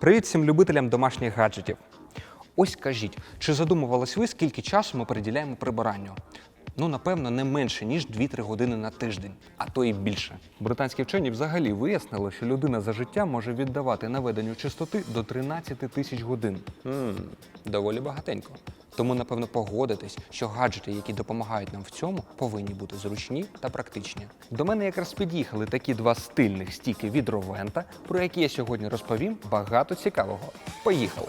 Привіт всім любителям домашніх гаджетів. Ось кажіть, чи задумувались ви, скільки часу ми приділяємо прибиранню? Ну, напевно, не менше, ніж 2-3 години на тиждень, а то і більше. Британські вчені взагалі вияснили, що людина за життя може віддавати наведенню чистоти до 13 тисяч годин. м доволі багатенько. Тому, напевно, погодитесь, що гаджети, які допомагають нам в цьому, повинні бути зручні та практичні. До мене якраз під'їхали такі два стильних стіки від Ровента, про які я сьогодні розповім багато цікавого. Поїхали!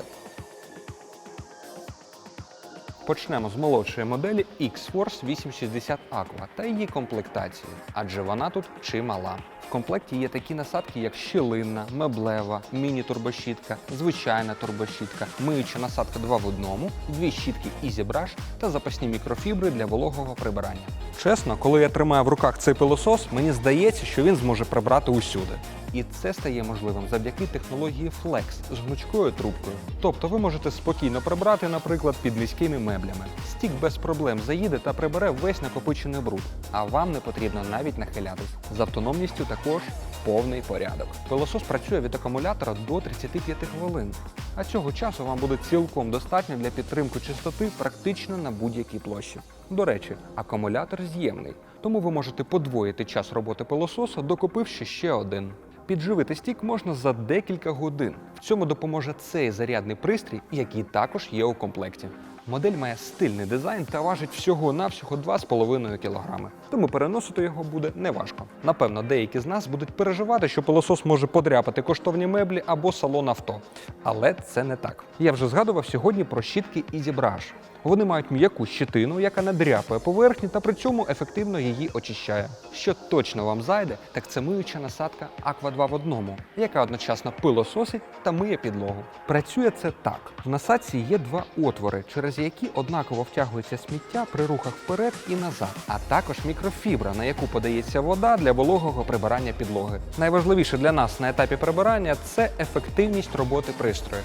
Почнемо з молодшої моделі X-Force 860 Aqua та її комплектації, адже вона тут чимала. В комплекті є такі насадки, як щілинна, меблева, міні-турбощітка, звичайна турбощітка, миюча насадка 2 в одному, дві щітки Easy Brush та запасні мікрофібри для вологого прибирання. Чесно, коли я тримаю в руках цей пилосос, мені здається, що він зможе прибрати усюди. І це стає можливим завдяки технології Flex з гнучкою трубкою. Тобто ви можете спокійно прибрати, наприклад, під міськими меблями. Стік без проблем заїде та прибере весь накопичений бруд, а вам не потрібно навіть нахилятись. З автономністю також повний порядок. Пилосос працює від акумулятора до 35 хвилин. А цього часу вам буде цілком достатньо для підтримки чистоти практично на будь-якій площі. До речі, акумулятор з'ємний, тому ви можете подвоїти час роботи пилососа, докупивши ще один. Підживити стік можна за декілька годин. В цьому допоможе цей зарядний пристрій, який також є у комплекті. Модель має стильний дизайн та важить всього-навсього 2,5 кг, тому переносити його буде неважко. Напевно, деякі з нас будуть переживати, що пилосос може подряпати коштовні меблі або салон авто. Але це не так. Я вже згадував сьогодні про щітки Easy Brush. Вони мають м'яку щитину, яка не дряпає поверхні та при цьому ефективно її очищає. Що точно вам зайде, так це миюча насадка Aqua 2 в одному, яка одночасно пилососить та миє підлогу. Працює це так: в насадці є два отвори, через які однаково втягується сміття при рухах вперед і назад, а також мікрофібра, на яку подається вода для вологого прибирання підлоги. Найважливіше для нас на етапі прибирання це ефективність роботи пристрою.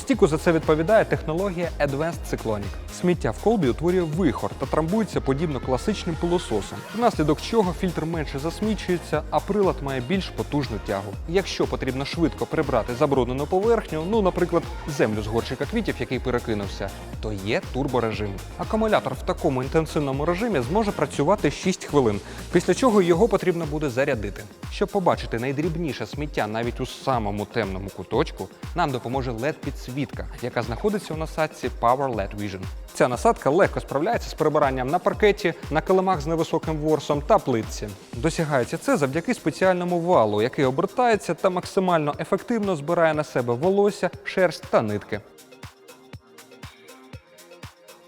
Стіку за це відповідає технологія Advanced Cyclonic. Сміття в колбі утворює вихор та трамбується подібно класичним пилососам, внаслідок чого фільтр менше засмічується, а прилад має більш потужну тягу. Якщо потрібно швидко прибрати забруднену поверхню, ну, наприклад, землю з горщика квітів, який перекинувся, то є турборежим. Акумулятор в такому інтенсивному режимі зможе працювати 6 хвилин, після чого його потрібно буде зарядити. Щоб побачити найдрібніше сміття навіть у самому темному куточку, нам допоможе led підсвітка, яка знаходиться у насадці Power LED Vision. Ця насадка легко справляється з прибиранням на паркеті, на килимах з невисоким ворсом та плитці. Досягається це завдяки спеціальному валу, який обертається та максимально ефективно збирає на себе волосся, шерсть та нитки.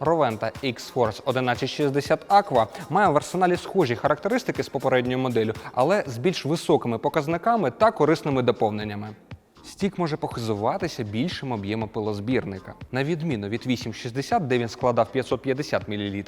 Roventa X-Force 1160 Aqua має в арсеналі схожі характеристики з попередньою моделлю, але з більш високими показниками та корисними доповненнями. Стік може похизуватися більшим об'ємом пилозбірника, на відміну від 860, де він складав 550 мл.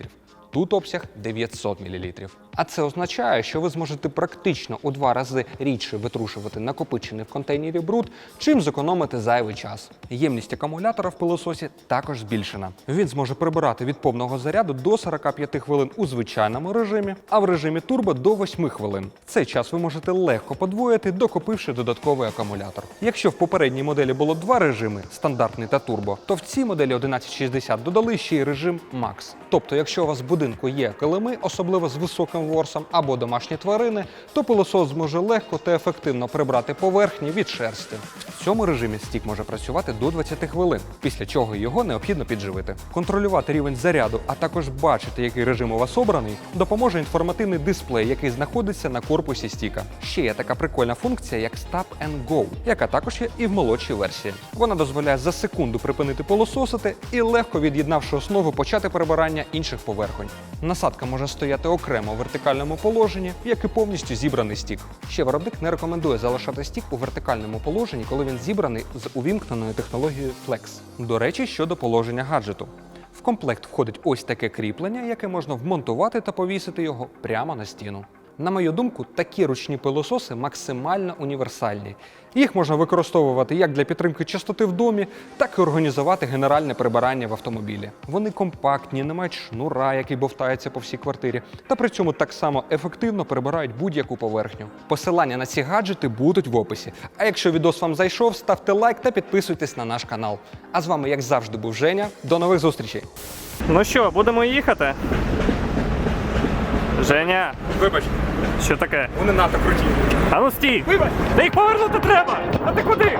Тут обсяг 900 мл. А це означає, що ви зможете практично у два рази рідше витрушувати накопичений в контейнері бруд, чим зекономити зайвий час. Ємність акумулятора в пилососі також збільшена. Він зможе прибирати від повного заряду до 45 хвилин у звичайному режимі, а в режимі турбо до 8 хвилин. Цей час ви можете легко подвоїти, докупивши додатковий акумулятор. Якщо в попередній моделі було два режими стандартний та турбо, то в цій моделі 1160 додали ще й режим Max. Тобто, якщо у вас в будинку є килими, особливо з високим ворсом або домашні тварини, то пилосос зможе легко та ефективно прибрати поверхні від шерсті. В цьому режимі стік може працювати до 20 хвилин, після чого його необхідно підживити. Контролювати рівень заряду, а також бачити, який режим у вас обраний, допоможе інформативний дисплей, який знаходиться на корпусі стіка. Ще є така прикольна функція, як Stop and Go, яка також є і в молодшій версії. Вона дозволяє за секунду припинити пилососити і легко від'єднавши основу почати прибирання інших поверхонь. Насадка може стояти окремо у вертикальному положенні, як і повністю зібраний стік. Ще виробник не рекомендує залишати стік у вертикальному положенні, коли він зібраний з увімкненою технологією Flex. До речі, щодо положення гаджету. В комплект входить ось таке кріплення, яке можна вмонтувати та повісити його прямо на стіну. На мою думку, такі ручні пилососи максимально універсальні. Їх можна використовувати як для підтримки чистоти в домі, так і організувати генеральне прибирання в автомобілі. Вони компактні, не мають шнура, який бовтається по всій квартирі, та при цьому так само ефективно прибирають будь-яку поверхню. Посилання на ці гаджети будуть в описі. А якщо відос вам зайшов, ставте лайк та підписуйтесь на наш канал. А з вами, як завжди, був Женя. До нових зустрічей! Ну що, будемо їхати? Женя, Вибач, що таке? вони надто круті. А ну стій! Вибач! Та їх повернути треба! А ти куди?